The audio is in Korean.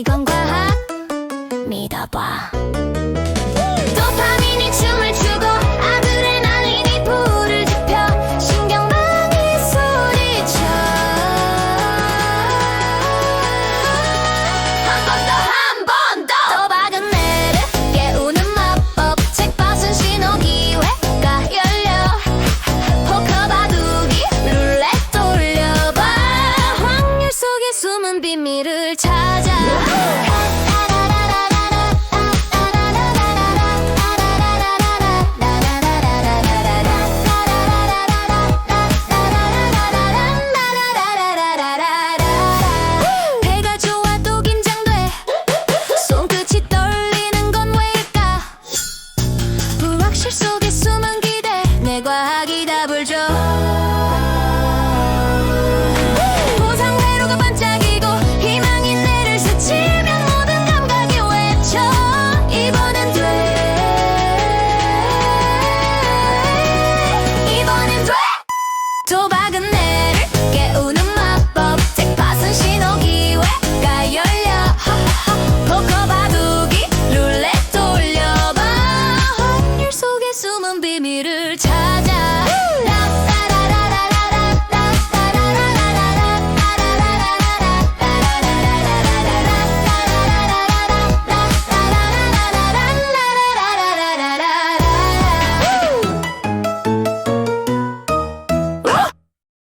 이건 과학? 믿어봐. 도파민이 춤을 추고 아드레날린이 불을 지펴 신경망이 소리쳐. 한 번 더 한 번 더. 도박은 내를 깨우는 마법. 책벗은 신호 기회가 열려. 포커 바둑이 룰렛 돌려봐. 확률 속에 숨은 비밀을 찾아 도박은 내